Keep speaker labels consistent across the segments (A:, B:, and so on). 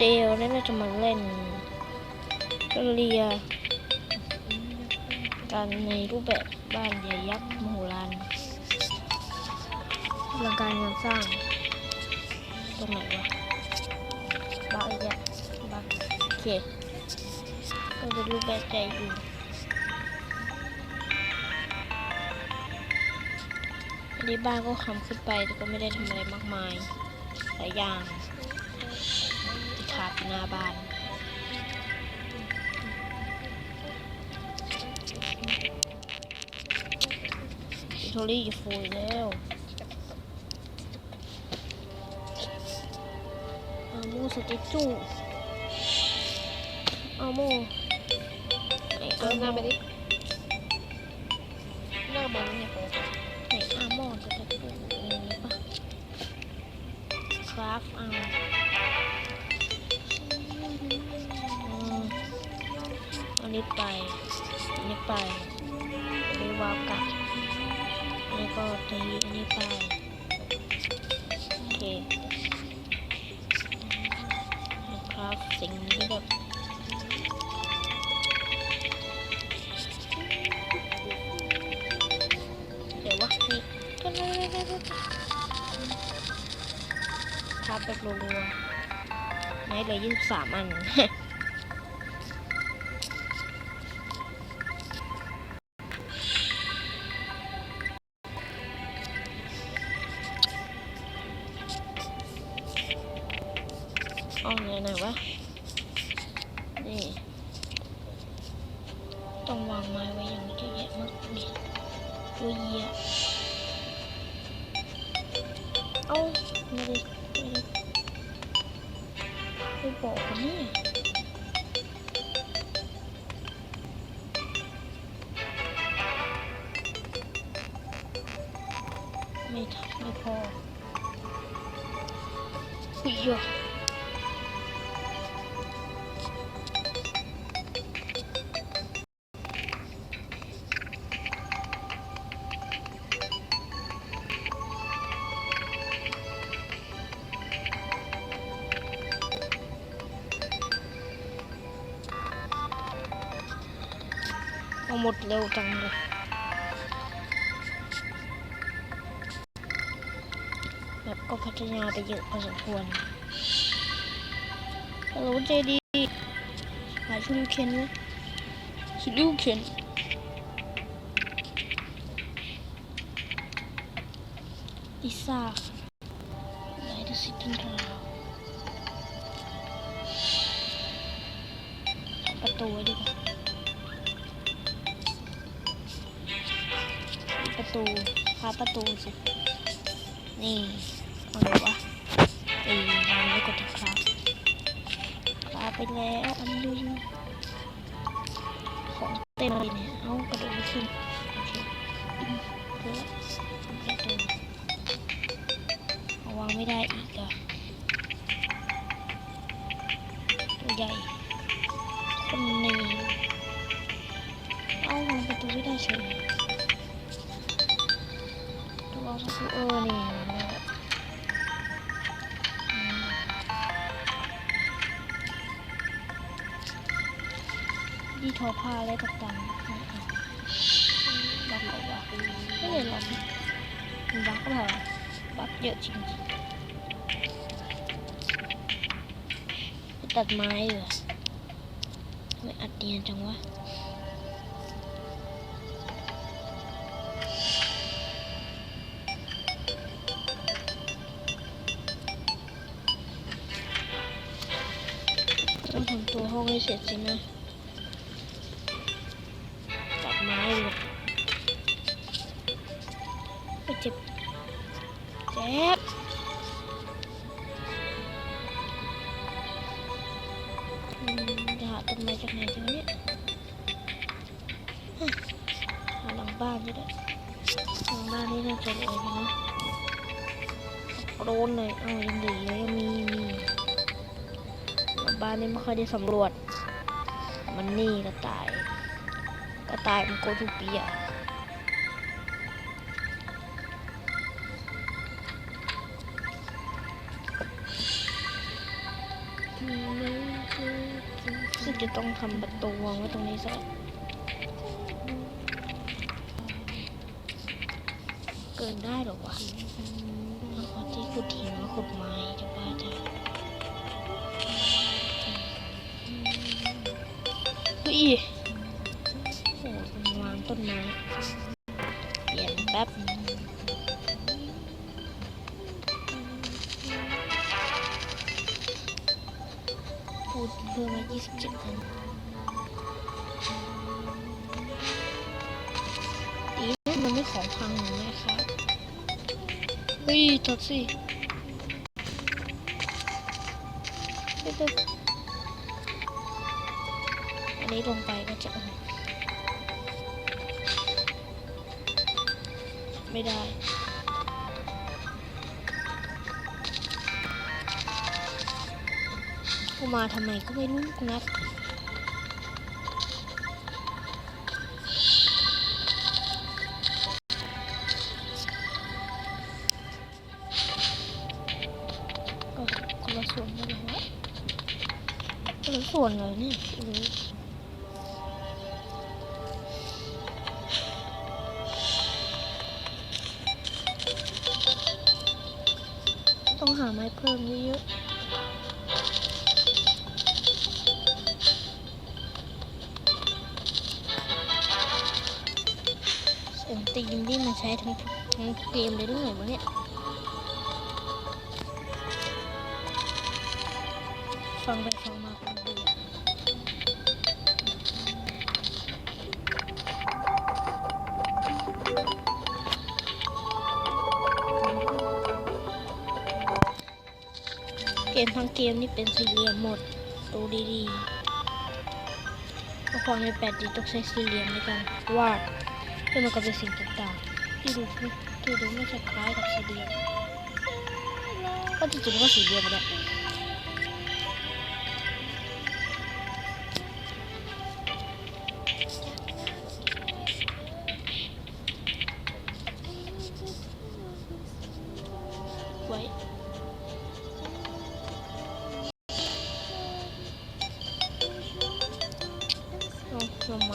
A: เดียวนี่าจะมาเล่นเรียกันในรูปแบบบ้านใหญ่ยักษ์มโหฬารอลังการงานสร้างตรงไหนวะบ้าอีกแล้วบ้าโอเคก็เป็นรูปแบบใจอยู่อันนี้บ้านก็คำขึ้นไปแต่ก็ไม่ได้ทำอะไรมากมายหลายอย่าง ที่ขาดอยู่หน้าบ้านอิตาลีฟูยแล้วอาโมสเตจูอาโมไหน
B: เดิ
A: อานโม
B: หน้าไปดิหน้ามันเนี่ยโป๊
A: ไหนอาโมสเตจูอันนี้ปะคราฟเอา อันนี้ไปอันนี้ไปอันนี้วาวกลับอันนี้ก็ตีอันนี้ไปโอเคนะครับสิ่งนี้แบบเดี๋ยววะนี่ก็ได้ได้ได้ครับแบบรัวๆไหนเลือยี่สิบสามอัน ไม่บอกกันเนี่ยไม่ไม่พออุ้ยอะ หมดเร็วจังเลยแบบก็พัฒนาไปเยอะพอสมควรฮัลโหลเจดีหาชิลูเคนไหมชิลูเคนลิซ่าไหนดูสิทันราวประตูดี ตูพาประตูสิ นี่เอาเลยวะตีวางไว้กดครับคราไปแล้วอันนึงของเต็มเลยเนี่ย เอากระโดดไม่ขึ้นโอเคเพื่อประตูวางไม่ได้อีกอะตัวใหญ่คนนี้เอาวางประตูไม่ได้เฉย ที่ทอผ้าอะไรต่างๆนะคะบัตรเหรอวะไม่เลยหรอกมันบักก็แบบบักเยอะจริงๆไปตัดไม้เหรอไม่อัดเนียนจังวะต้องทำตัวห้องให้เสร็จสินะ จะหาต้นม้จากไหนดีวะเนี่ยฮะหาหลังบ้านนี่แหละหลังบ้านนี่น่าจะเลยนะโรนเลยเอายังดีเลยยังมีมีบ้านนี้ไม่ค่อยได้สำรวจ มันนี่กระต่าย กระต่ายมันโกทุปีอะอืม จะต้องทำประตูวางไว้ตรงนี้สักเกินได้หรอวะเอที่ขุดหินมาขุดไม้จะบ้าจ้ะเฮ้ยโอ้มันวางต้นไม้เปลี่ยนแป๊บ พูดเพิ่มมา 27อันดีนะมันไม่ของพังหนูแม่ครับเฮ้ยทดสิเฮ้ยตึ๊บอันนี้ลงไปก็จะไม่ได้ กูมาทำไมก็ไม่รู้นัดก็คนละส่วนเลยนะคนละส่วนเลยนี่ เสียงตีมที่มันใช้ทั้งทั้งเกมเลยด้วยวะเนี่ยฟังไปฟังมาคนเบื่อเกมทั้งเกมนี่เป็นสี่เหลี่ยมหมดดูดีๆพราะความในแปดดีต้องใช้สี่เหลี่ยมในการวาด เพื่อมันก็เป็นสิ่งต่างๆที่ดูไม่ที่ดูไม่ใช่คล้ายกับสี่เหลี่ยมก็จริงๆมันก็สี่เหลี่ยมแหละไว้เอาทำไม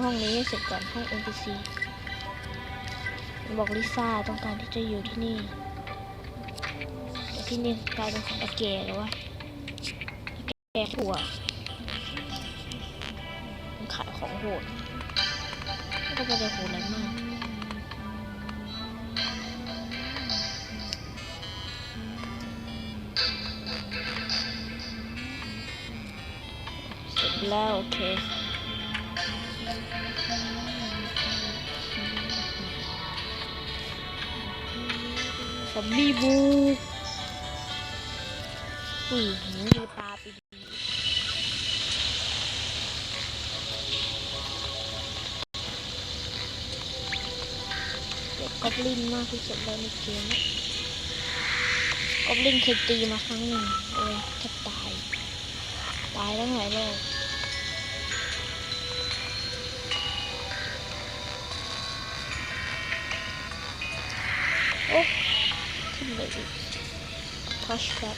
A: ห้องนี้ให้เสร็จก่อนห้อง NPC บอกลิซ่าต้องการที่จะอยู่ที่นี่แต่ที่นี่กลายเป็นของตะแกแล้ววะตะแก่ถั่วมันขายของโหดก็ไม่ได้โหดอะไรมากเสร็จแล้วโอเค ซอมบี้บูอุ้ยหูดูตาไปดีเด็กกอบลินมากที่สุดเลยในเกมกอบลินเคยตีมาครั้งหนึ่งโอ้ยแทบตาย ตายตั้งหลายรอบโอ้ ทัชแบบ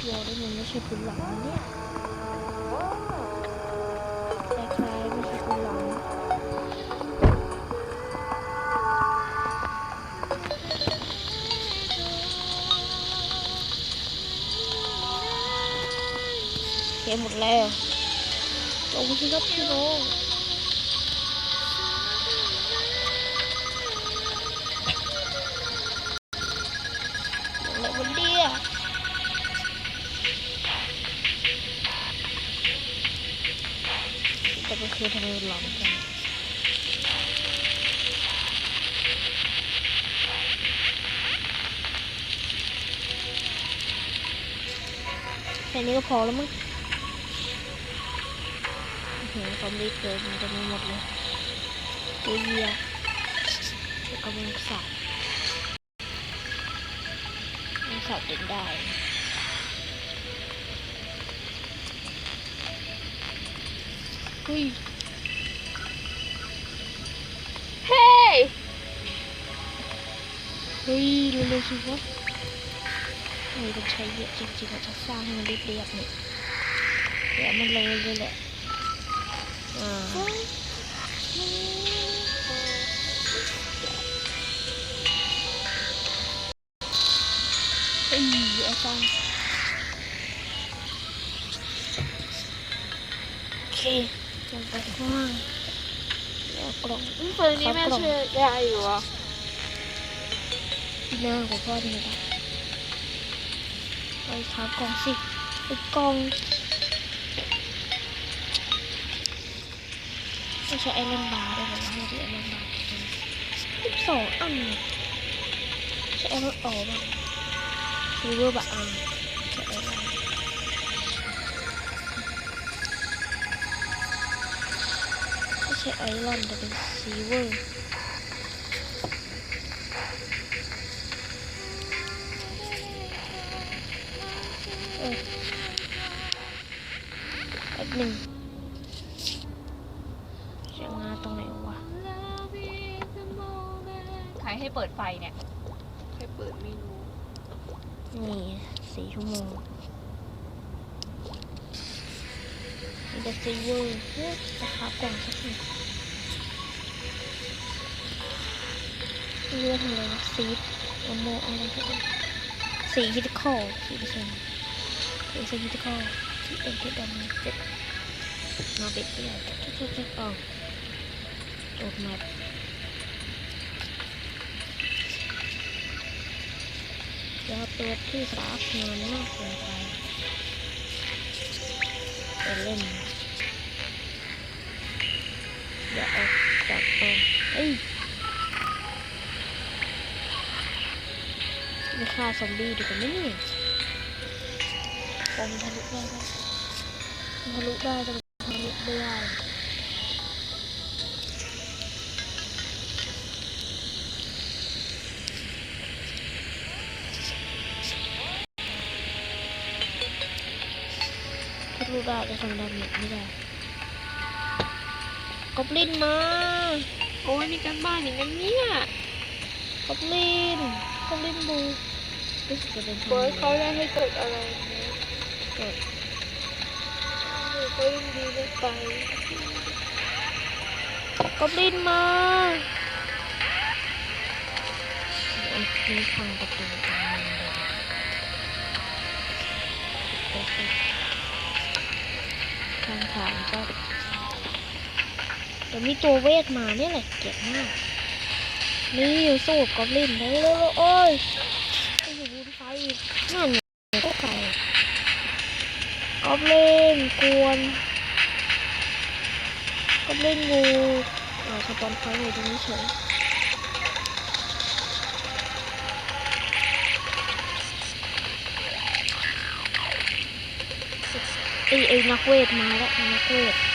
A: ตัวได้มันไม่ใช่พื้นหลังเนี่ยคล้ายๆไม่ใช่พื้นหลังเกมหมดแล้วลงสิครับพี่น้อง ก็คือทำไมมันหลอนจังแค่นี้ก็พอแล้วมั้งโอ้โหซอมบี้เกิดมันจะไม่หมดเลยตัวเยียแล้วก็มันสับมันสับเด็กได้ เฮ้ย
B: เฮ้ย
A: เฮ้ยเร็วๆสิวะเฮ้ยมันใช้เยอะจริงๆเรา จะสร้างให้มันเรียบๆเนี่ยเดี๋ยวมันเลยเลยแหละอ่าเฮ้ยเอางไปกว้างแล้วกล่อง
B: เฟิร์นนี่แม่ช่วยายอยู่อะ
A: หน้าของพ่อนี่นะไปหากล่องสิไปกล่องไม่ใช่ไอรอนบาร์ได้ไหมว่าไม่ใช่ไอรอนบาร์สองอันเนี่ยใช่ไอรอนออบ้างซิลเวอร์บะอัน ใช่ไอรอนแต่เป็นซีเวอร์หนึ่ง มีแต่ซีเวอร์เฮ้ยรากล่องสักหน่อยซีเวอร์ทำอะไรวะซีดโอโมอะไรก็ได้สีฮิตคอลสีเซนสีเซนฮิตคอลที่เอ็นที่ดำเจ็ดมาเบ็ดไปเลยทุกๆๆออกโดดแมปยาตัวที่สาบงานมากเกินไปจะเล่น อย่าออกจากกอง เอ้ยไม่ฆ่าซอมบี้ดีกว่านี่ยกองทะลุได้ไหมทะลุได้แต่ทะลุไม่ได้ทะลุได้แต่ทำดาเมจไม่ได้กอบลินมา
B: โอ้ยมีการบ้านอย่างนั้นเนี่ย
A: กอบลินกอบลินบูรู้สึกจะเป็นทาง
B: เปิด
A: นี้
B: เขาได้ให้เกิดอะไรนะ
A: เกิด
B: เขายังดีไม่ไป
A: กอบลินมาอันนี้พังประตูตรงนี้เลยโอเคทางฐานก็เดี๋ยวมีตัวเวทมาเนี่ยแหละเกลียดมาก นี่สู้กับกอบลินได้แล้วโอ้ยไปอยู่บนไฟอีกนั่นก็ไก่กอบลินกวนกอบลินงูอ่าสปอนไฟอยู่ตรงนี้เฉยไอ้ไอ้นักเวทมาแล้วนักเวท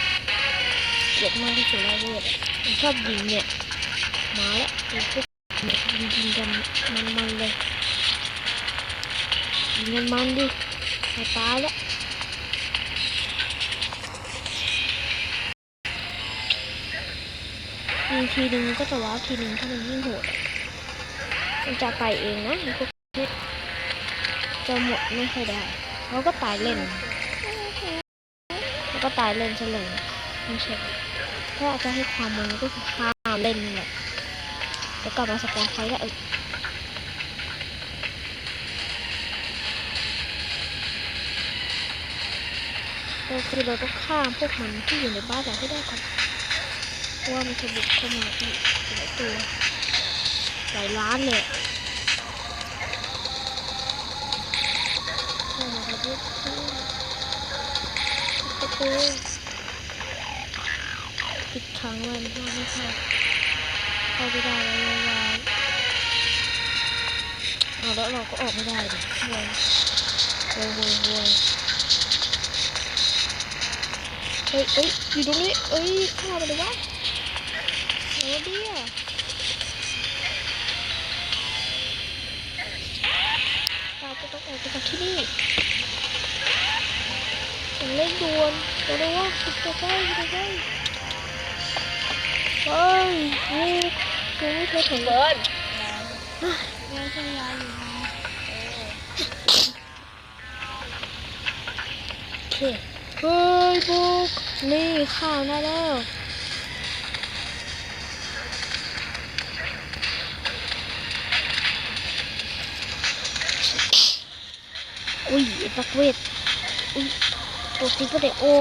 A: เกลียดมากที่สุดแล้วเวทอะมันชอบยิงเนี่ยมาแล้วไอ้พวกเนี่ยยิงยิงกันมันมันเลยยิงกันมันดิจะตายแล้วยิงทีหนึ่งก็จะว้าวทีหนึ่งถ้ามันยิ่งโหดมันจะไปเองนะไอ้พวกนี้จะหมดไม่ค่อยได้แล้วก็ตายเล่น แล้วก็ตายเล่นซะเลย ไม่ใช่ถ้าจะให้ความมันก็คือห้ามเล่นนี่แหละแล้วกลับมาสปอนไฟแล้วเราคือเราต้องฆ่าพวกมันที่อยู่ในบ้านเราให้ได้ก่อนเพราะว่ามันจะบุกเข้ามาอีกหลายตัวหลายล้านเลยอะเข้ามา ครับพวกประตูขังมันห้ามไม่เข้าเข้าไม่ได้แล้ววายเอาแล้วเราก็ออกไม่ได้ดิวยโวยโวยโวยเฮ้ยเฮ้ยอยู่ตรงนี้เอ้ยฆ่ามันเลยวะโอ้เดียเราจะต้องออกไปจากที่นี่ต้เล่นดวนเดี๋ยวว่าสุดจะใกล้จะใกล้ เฮ้ยกูกูไม่เคยถึงเบิ
B: ร์น
A: แม่ช่วยายอยู่นะโอเคเฮ้ยบุกนี่ข่าวหน้าแล้วอุ้ยปักเวทอุ้ยตัวจริงก็ได้โอ้